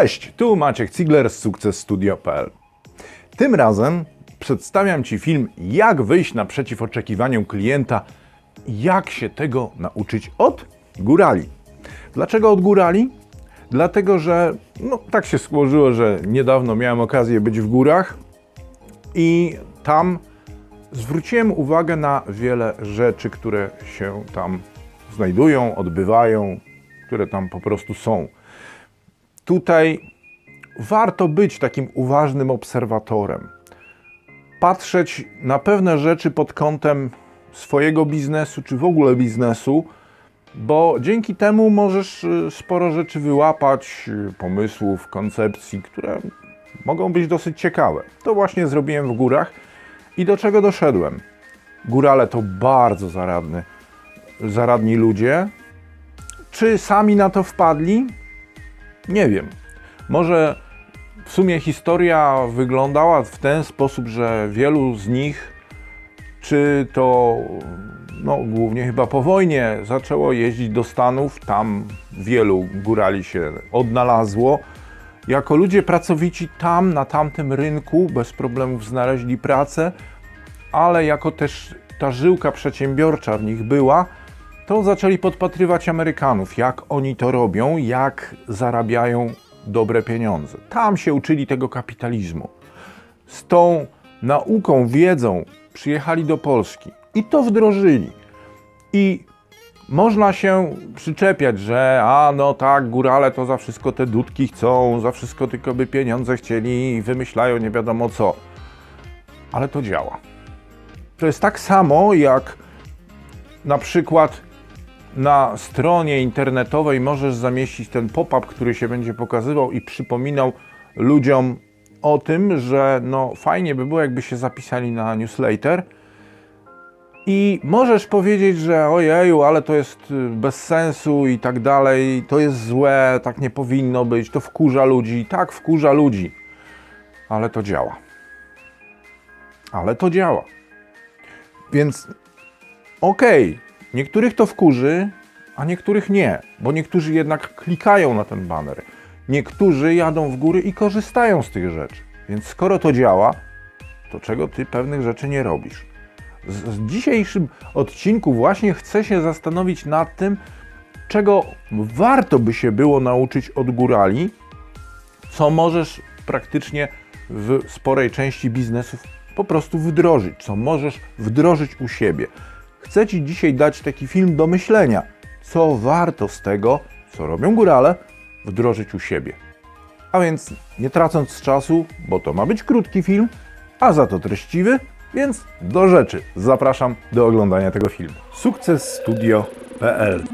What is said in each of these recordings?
Cześć, tu Maciek Cigler z SukcesStudio.pl. Tym razem przedstawiam Ci film Jak wyjść naprzeciw oczekiwaniom klienta, jak się tego nauczyć od górali. Dlaczego od górali? Dlatego, że no, tak się złożyło, że niedawno miałem okazję być w górach i tam zwróciłem uwagę na wiele rzeczy, które się tam znajdują, odbywają, które tam po prostu są. Tutaj warto być takim uważnym obserwatorem. Patrzeć na pewne rzeczy pod kątem swojego biznesu, czy w ogóle biznesu, bo dzięki temu możesz y, sporo rzeczy wyłapać, y, pomysłów, koncepcji, które mogą być dosyć ciekawe. To właśnie zrobiłem w górach i do czego doszedłem? Górale to bardzo zaradny, zaradni ludzie. Czy sami na to wpadli? Nie wiem. Może w sumie historia wyglądała w ten sposób, że wielu z nich, czy to no, głównie chyba po wojnie, zaczęło jeździć do Stanów. Tam wielu górali się odnalazło. Jako ludzie pracowici tam, na tamtym rynku, bez problemów znaleźli pracę, ale jako też ta żyłka przedsiębiorcza w nich była, to zaczęli podpatrywać Amerykanów, jak oni to robią, jak zarabiają dobre pieniądze. Tam się uczyli tego kapitalizmu. Z tą nauką, wiedzą przyjechali do Polski i to wdrożyli. I można się przyczepiać, że a no tak, górale to za wszystko te dudki chcą, za wszystko tylko by pieniądze chcieli i wymyślają nie wiadomo co. Ale to działa. To jest tak samo jak na przykład na stronie internetowej możesz zamieścić ten pop-up, który się będzie pokazywał i przypominał ludziom o tym, że no fajnie by było, jakby się zapisali na newsletter. I możesz powiedzieć, że ojeju, ale to jest y, bez sensu i tak dalej, to jest złe, tak nie powinno być, to wkurza ludzi. Tak, wkurza ludzi, ale to działa. Ale to działa. Więc okej, okay, Niektórych to wkurzy, a niektórych nie, bo niektórzy jednak klikają na ten banner. Niektórzy jadą w góry i korzystają z tych rzeczy. Więc skoro to działa, to czego ty pewnych rzeczy nie robisz? W dzisiejszym odcinku właśnie chcę się zastanowić nad tym, czego warto by się było nauczyć od górali, co możesz praktycznie w sporej części biznesów po prostu wdrożyć, co możesz wdrożyć u siebie. Chcę Ci dzisiaj dać taki film do myślenia, co warto z tego, co robią górale, wdrożyć u siebie. A więc nie tracąc czasu, bo to ma być krótki film, a za to treściwy, więc do rzeczy. Zapraszam do oglądania tego filmu. Sukcesstudio.pl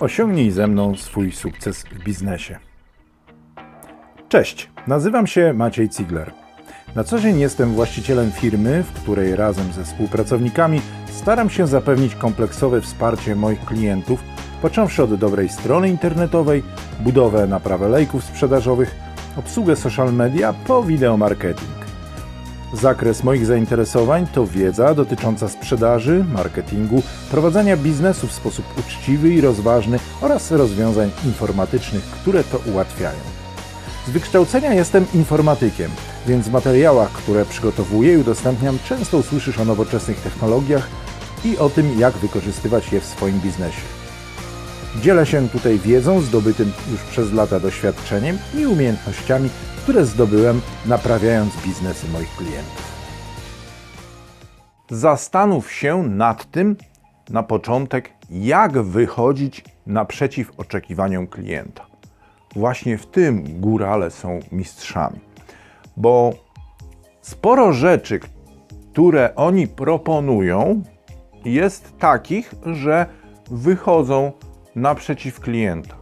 Osiągnij ze mną swój sukces w biznesie. Cześć, nazywam się Maciej Cigler. Na co dzień jestem właścicielem firmy, w której razem ze współpracownikami staram się zapewnić kompleksowe wsparcie moich klientów, począwszy od dobrej strony internetowej, budowę naprawę lejków sprzedażowych, obsługę social media po wideo marketing. Zakres moich zainteresowań to wiedza dotycząca sprzedaży, marketingu, prowadzenia biznesu w sposób uczciwy i rozważny oraz rozwiązań informatycznych, które to ułatwiają. Z wykształcenia jestem informatykiem, więc w materiałach, które przygotowuję i udostępniam, często usłyszysz o nowoczesnych technologiach i o tym, jak wykorzystywać je w swoim biznesie. Dzielę się tutaj wiedzą zdobytym już przez lata doświadczeniem i umiejętnościami, które zdobyłem naprawiając biznesy moich klientów. Zastanów się nad tym na początek, jak wychodzić naprzeciw oczekiwaniom klienta. Właśnie w tym górale są mistrzami, bo sporo rzeczy, które oni proponują, jest takich, że wychodzą naprzeciw klienta.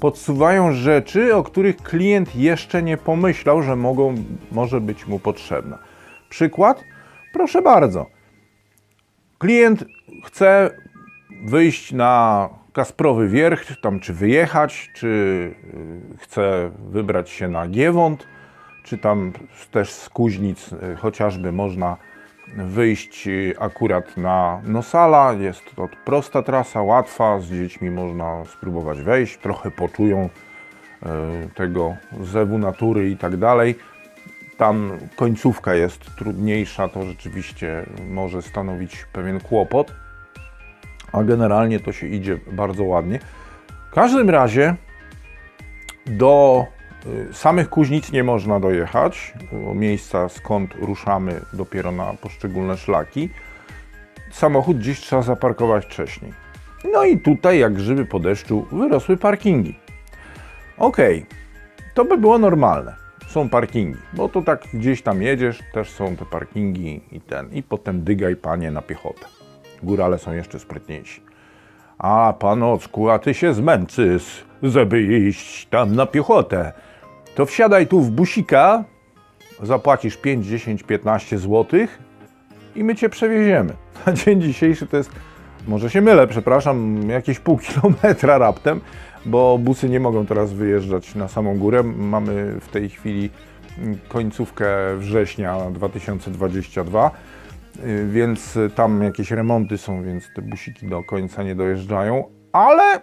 Podsuwają rzeczy, o których klient jeszcze nie pomyślał, że mogą, może być mu potrzebna. Przykład? Proszę bardzo. Klient chce wyjść na Kasprowy Wierch, tam czy wyjechać, czy y, chce wybrać się na Giewont, czy tam też z Kuźnic y, chociażby można wyjść y, akurat na Nosala. Jest to prosta trasa, łatwa, z dziećmi można spróbować wejść, trochę poczują tego zewu natury i tak dalej. Tam końcówka jest trudniejsza, to rzeczywiście może stanowić pewien kłopot, a generalnie to się idzie bardzo ładnie. W każdym razie do y, samych Kuźnic nie można dojechać, miejsca skąd ruszamy dopiero na poszczególne szlaki. Samochód gdzieś trzeba zaparkować wcześniej. No i tutaj, jak grzyby po deszczu, wyrosły parkingi. Okej, to by było normalne. Są parkingi, bo to tak gdzieś tam jedziesz, też są te parkingi i ten. I potem dygaj panie na piechotę. Górale są jeszcze sprytniejsi. A panocku, a ty się zmęczysz, żeby iść tam na piechotę. To wsiadaj tu w busika, zapłacisz 5, 10, 15 złotych i my cię przewieziemy. Na dzień dzisiejszy to jest, może się mylę, przepraszam, jakieś pół kilometra raptem, bo busy nie mogą teraz wyjeżdżać na samą górę. Mamy w tej chwili końcówkę września 2022, y, więc tam jakieś remonty są, więc te busiki do końca nie dojeżdżają, ale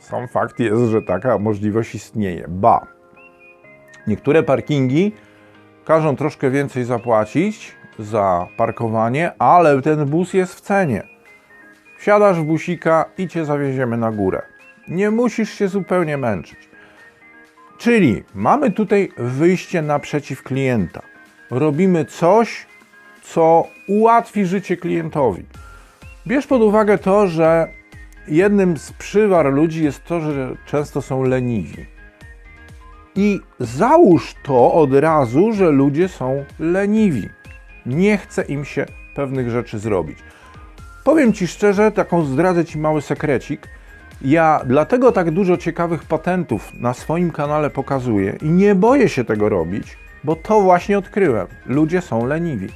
sam fakt jest, że taka możliwość istnieje. Ba, niektóre parkingi każą troszkę więcej zapłacić za parkowanie, ale ten bus jest w cenie. Wsiadasz w busika i cię zawieziemy na górę. Nie musisz się zupełnie męczyć. Czyli mamy tutaj wyjście naprzeciw klienta. Robimy coś, co ułatwi życie klientowi. Bierz pod uwagę to, że jednym z przywar ludzi jest to, że często są leniwi. I załóż to od razu, że ludzie są leniwi. Nie chce im się pewnych rzeczy zrobić. Powiem Ci szczerze, taką zdradzę Ci mały sekrecik. Ja dlatego tak dużo ciekawych patentów na swoim kanale pokazuję i nie boję się tego robić, bo to właśnie odkryłem. Ludzie są leniwi.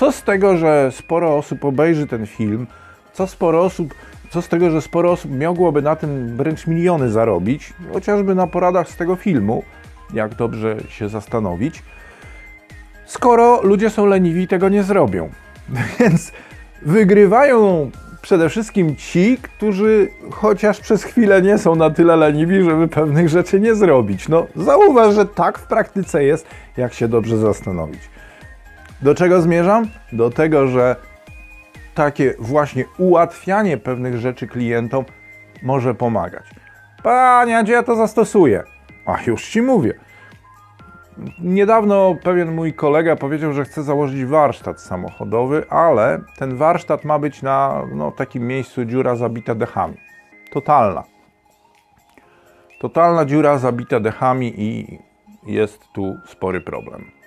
Co z tego, że sporo osób obejrzy ten film, co sporo osób, co z tego, że sporo osób mogłoby na tym wręcz miliony zarobić, chociażby na poradach z tego filmu, jak dobrze się zastanowić, skoro ludzie są leniwi i tego nie zrobią. Więc wygrywają przede wszystkim ci, którzy chociaż przez chwilę nie są na tyle leniwi, żeby pewnych rzeczy nie zrobić. No, zauważ, że tak w praktyce jest, jak się dobrze zastanowić. Do czego zmierzam? Do tego, że takie właśnie ułatwianie pewnych rzeczy klientom może pomagać. Panie, gdzie ja to zastosuję? A już ci mówię. Niedawno pewien mój kolega powiedział, że chce założyć warsztat samochodowy, ale ten warsztat ma być na no, takim miejscu dziura zabita dechami. Totalna. Totalna dziura zabita dechami i jest tu spory problem.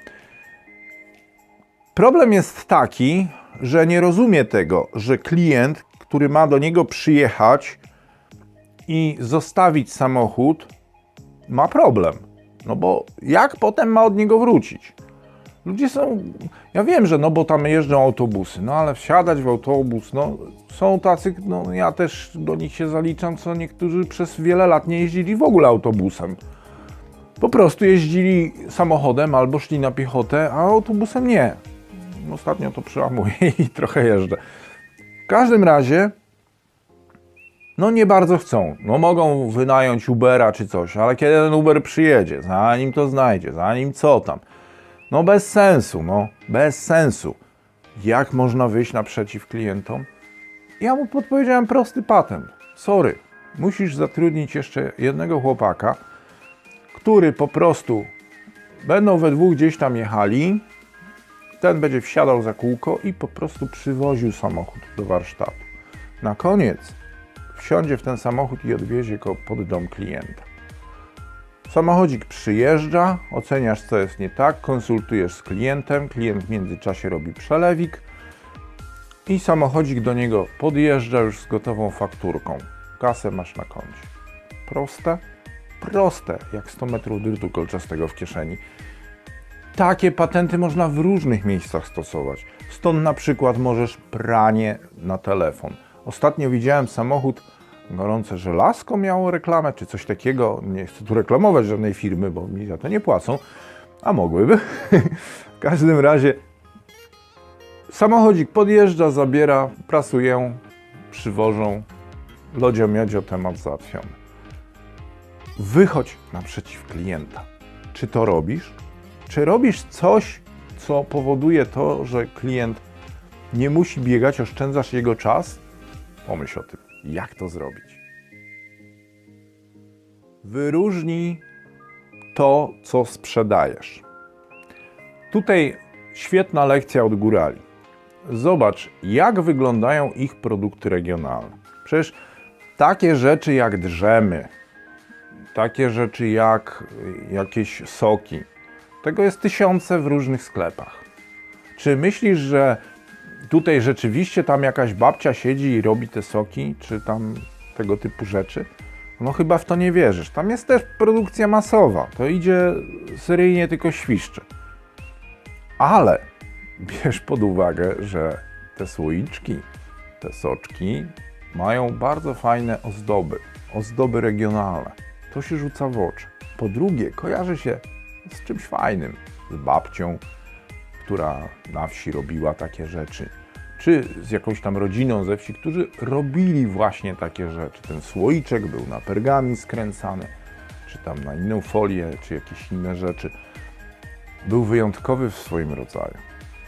Problem jest taki, że nie rozumie tego, że klient, który ma do niego przyjechać i zostawić samochód, ma problem. No bo jak potem ma od niego wrócić? Ludzie są, ja wiem, że no bo tam jeżdżą autobusy, no ale wsiadać w autobus, no są tacy, no ja też do nich się zaliczam, co niektórzy przez wiele lat nie jeździli w ogóle autobusem. Po prostu jeździli samochodem albo szli na piechotę, a autobusem nie. Ostatnio to przełamuję i trochę jeżdżę. W każdym razie, no nie bardzo chcą. No mogą wynająć Ubera czy coś, ale kiedy ten Uber przyjedzie, zanim to znajdzie, zanim co tam. No bez sensu, no bez sensu. Jak można wyjść naprzeciw klientom? Ja mu podpowiedziałem prosty patent. Sorry, musisz zatrudnić jeszcze jednego chłopaka, który po prostu będą we dwóch gdzieś tam jechali, ten będzie wsiadał za kółko i po prostu przywoził samochód do warsztatu. Na koniec wsiądzie w ten samochód i odwiezie go pod dom klienta. Samochodzik przyjeżdża, oceniasz co jest nie tak, konsultujesz z klientem, klient w międzyczasie robi przelewik i samochodzik do niego podjeżdża już z gotową fakturką. Kasę masz na koncie. Proste? Proste, jak 100 metrów drutu kolczastego w kieszeni. Takie patenty można w różnych miejscach stosować. Stąd na przykład możesz pranie na telefon. Ostatnio widziałem samochód, gorące żelazko miało reklamę, czy coś takiego. Nie chcę tu reklamować żadnej firmy, bo mi za to nie płacą, a mogłyby. w każdym razie samochodzik podjeżdża, zabiera, prasują, przywożą. Lodzio miodzio, temat załatwiony. wychodź naprzeciw klienta. Czy to robisz? Czy robisz coś, co powoduje to, że klient nie musi biegać, oszczędzasz jego czas? Pomyśl o tym, jak to zrobić. Wyróżnij to, co sprzedajesz. Tutaj świetna lekcja od górali. Zobacz, jak wyglądają ich produkty regionalne. Przecież takie rzeczy jak drzemy, takie rzeczy jak jakieś soki, tego jest tysiące w różnych sklepach. Czy myślisz, że tutaj rzeczywiście tam jakaś babcia siedzi i robi te soki, czy tam tego typu rzeczy? No chyba w to nie wierzysz. Tam jest też produkcja masowa. To idzie seryjnie tylko świszczy. Ale bierz pod uwagę, że te słoiczki, te soczki mają bardzo fajne ozdoby, ozdoby regionalne. To się rzuca w oczy. Po drugie, kojarzy się z czymś fajnym, z babcią, która na wsi robiła takie rzeczy, czy z jakąś tam rodziną ze wsi, którzy robili właśnie takie rzeczy. Ten słoiczek był na pergamin skręcany, czy tam na inną folię, czy jakieś inne rzeczy. Był wyjątkowy w swoim rodzaju.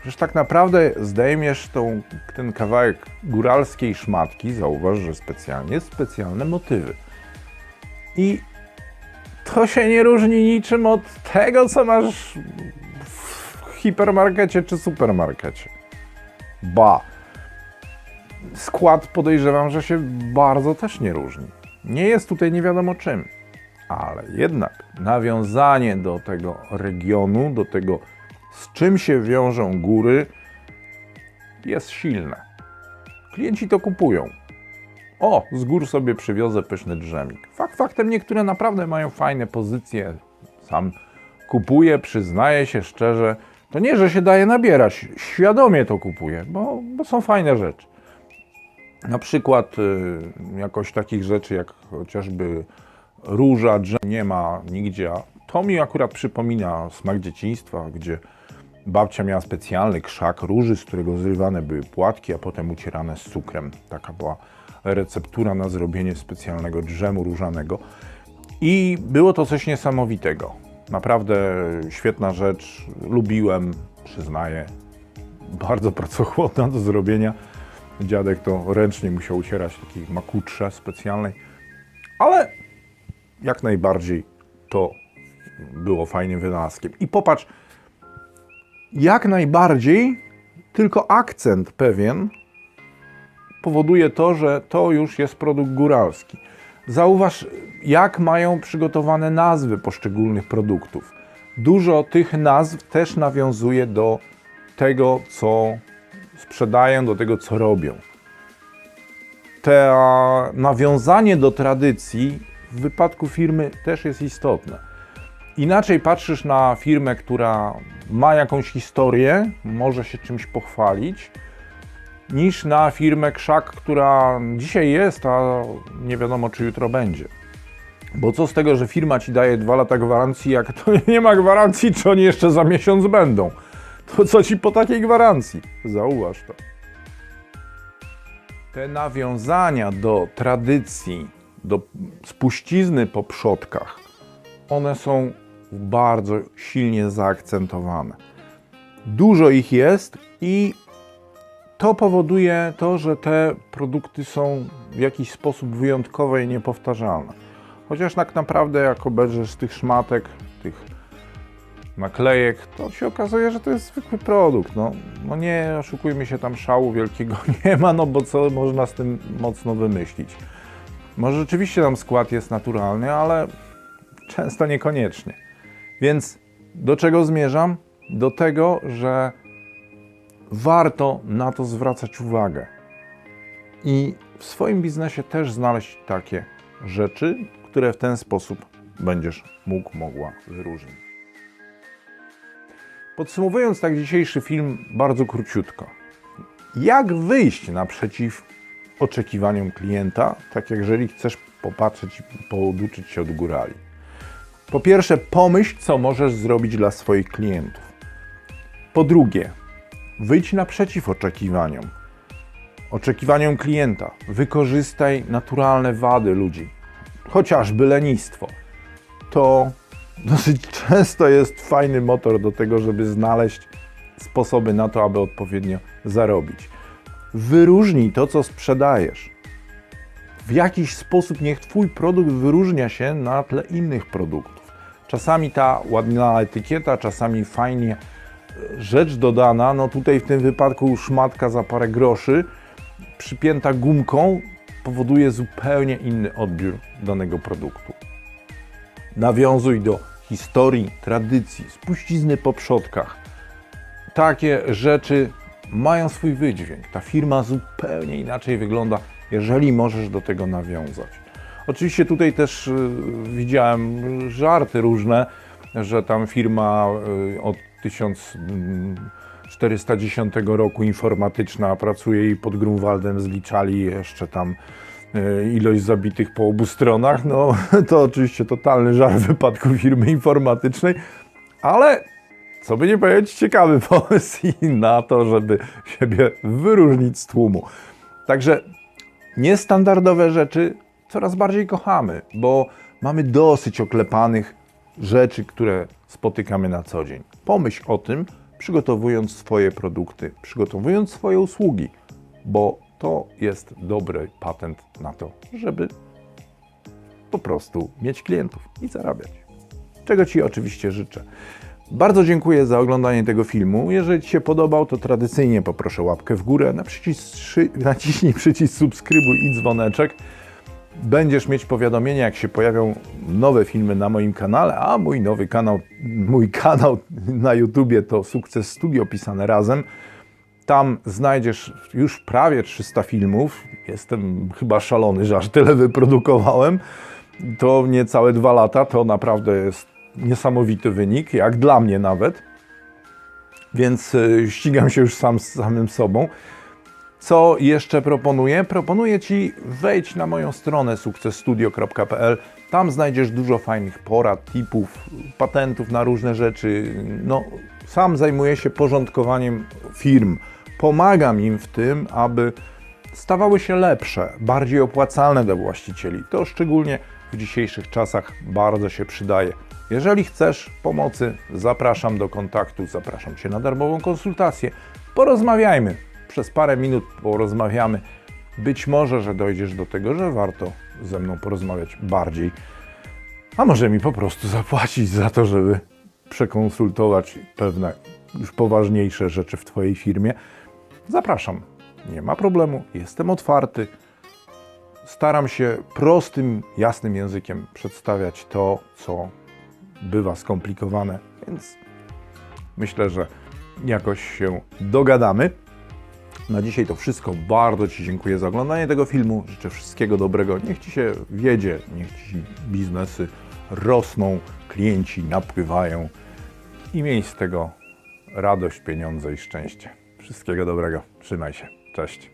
Przecież tak naprawdę zdejmiesz tą, ten kawałek góralskiej szmatki, zauważ, że specjalnie specjalne motywy. I to się nie różni niczym od tego, co masz w hipermarkecie czy supermarkecie. Ba. Skład podejrzewam, że się bardzo też nie różni. Nie jest tutaj nie wiadomo czym. Ale jednak nawiązanie do tego regionu, do tego, z czym się wiążą góry, jest silne. Klienci to kupują. O, z gór sobie przywiozę pyszny drzemik. Fakt faktem, niektóre naprawdę mają fajne pozycje. Sam kupuję, przyznaję się szczerze. To nie, że się daje nabierać, świadomie to kupuję, bo, bo są fajne rzeczy. Na przykład y, jakoś takich rzeczy jak chociażby róża, drzew nie ma nigdzie. a To mi akurat przypomina smak dzieciństwa, gdzie babcia miała specjalny krzak róży, z którego zrywane były płatki, a potem ucierane z cukrem. Taka była receptura na zrobienie specjalnego drzemu różanego. I było to coś niesamowitego. Naprawdę świetna rzecz. Lubiłem, przyznaję. Bardzo pracochłonna do zrobienia. Dziadek to ręcznie musiał ucierać takiej makutrze specjalnej. Ale jak najbardziej to było fajnym wynalazkiem. I popatrz, jak najbardziej tylko akcent pewien powoduje to, że to już jest produkt góralski. Zauważ, jak mają przygotowane nazwy poszczególnych produktów. Dużo tych nazw też nawiązuje do tego, co sprzedają, do tego, co robią. To nawiązanie do tradycji w wypadku firmy też jest istotne. Inaczej patrzysz na firmę, która ma jakąś historię, może się czymś pochwalić, niż na firmę Krzak, która dzisiaj jest, a nie wiadomo, czy jutro będzie. Bo co z tego, że firma ci daje dwa lata gwarancji, jak to nie ma gwarancji, czy oni jeszcze za miesiąc będą? To co ci po takiej gwarancji? Zauważ to. Te nawiązania do tradycji, do spuścizny po przodkach, one są bardzo silnie zaakcentowane. Dużo ich jest i to powoduje to, że te produkty są w jakiś sposób wyjątkowe i niepowtarzalne. Chociaż tak naprawdę, jak obejrzysz tych szmatek, tych naklejek, to się okazuje, że to jest zwykły produkt. No, no nie oszukujmy się, tam szału wielkiego nie ma, no bo co można z tym mocno wymyślić. Może rzeczywiście tam skład jest naturalny, ale często niekoniecznie. Więc do czego zmierzam? Do tego, że warto na to zwracać uwagę. I w swoim biznesie też znaleźć takie rzeczy, które w ten sposób będziesz mógł, mogła wyróżnić. Podsumowując tak dzisiejszy film bardzo króciutko. Jak wyjść naprzeciw oczekiwaniom klienta, tak jak jeżeli chcesz popatrzeć i poduczyć się od górali? Po pierwsze, pomyśl, co możesz zrobić dla swoich klientów. Po drugie, wyjdź naprzeciw oczekiwaniom. Oczekiwaniom klienta. Wykorzystaj naturalne wady ludzi, chociażby lenistwo. to dosyć często jest fajny motor do tego, żeby znaleźć sposoby na to, aby odpowiednio zarobić. Wyróżnij to, co sprzedajesz. W jakiś sposób niech Twój produkt wyróżnia się na tle innych produktów. Czasami ta ładna etykieta, czasami fajnie rzecz dodana, no tutaj w tym wypadku szmatka za parę groszy, przypięta gumką, powoduje zupełnie inny odbiór danego produktu. Nawiązuj do historii, tradycji, spuścizny po przodkach. Takie rzeczy mają swój wydźwięk. Ta firma zupełnie inaczej wygląda, jeżeli możesz do tego nawiązać. Oczywiście tutaj też y, widziałem żarty różne, że tam firma y, od 1410 roku informatyczna pracuje i pod Grunwaldem zliczali jeszcze tam y, ilość zabitych po obu stronach. No to oczywiście totalny żart w wypadku firmy informatycznej, ale co by nie powiedzieć, ciekawy pomysł na to, żeby siebie wyróżnić z tłumu. Także niestandardowe rzeczy coraz bardziej kochamy, bo mamy dosyć oklepanych rzeczy, które spotykamy na co dzień. Pomyśl o tym, przygotowując swoje produkty, przygotowując swoje usługi, bo to jest dobry patent na to, żeby po prostu mieć klientów i zarabiać. Czego Ci oczywiście życzę. Bardzo dziękuję za oglądanie tego filmu. Jeżeli Ci się podobał, to tradycyjnie poproszę łapkę w górę, naciśnij przycisk subskrybuj i dzwoneczek. Będziesz mieć powiadomienia, jak się pojawią nowe filmy na moim kanale, a mój nowy kanał, mój kanał na YouTubie to Sukces Studio pisane razem. Tam znajdziesz już prawie 300 filmów. Jestem chyba szalony, że aż tyle wyprodukowałem. To niecałe dwa lata, to naprawdę jest niesamowity wynik, jak dla mnie nawet. Więc y, ścigam się już sam z samym sobą. Co jeszcze proponuję? Proponuję Ci wejdź na moją stronę sukcesstudio.pl. Tam znajdziesz dużo fajnych porad, tipów, patentów na różne rzeczy. No, sam zajmuję się porządkowaniem firm. Pomagam im w tym, aby stawały się lepsze, bardziej opłacalne dla właścicieli. To szczególnie w dzisiejszych czasach bardzo się przydaje. Jeżeli chcesz pomocy, zapraszam do kontaktu, zapraszam Cię na darmową konsultację. Porozmawiajmy. Przez parę minut porozmawiamy. Być może, że dojdziesz do tego, że warto ze mną porozmawiać bardziej, a może mi po prostu zapłacić za to, żeby przekonsultować pewne już poważniejsze rzeczy w Twojej firmie. Zapraszam. Nie ma problemu, jestem otwarty. Staram się prostym, jasnym językiem przedstawiać to, co bywa skomplikowane, więc myślę, że jakoś się dogadamy. Na dzisiaj to wszystko. Bardzo Ci dziękuję za oglądanie tego filmu. Życzę wszystkiego dobrego. Niech Ci się wiedzie, niech Ci biznesy rosną, klienci napływają i miej z tego radość, pieniądze i szczęście. Wszystkiego dobrego. Trzymaj się. Cześć.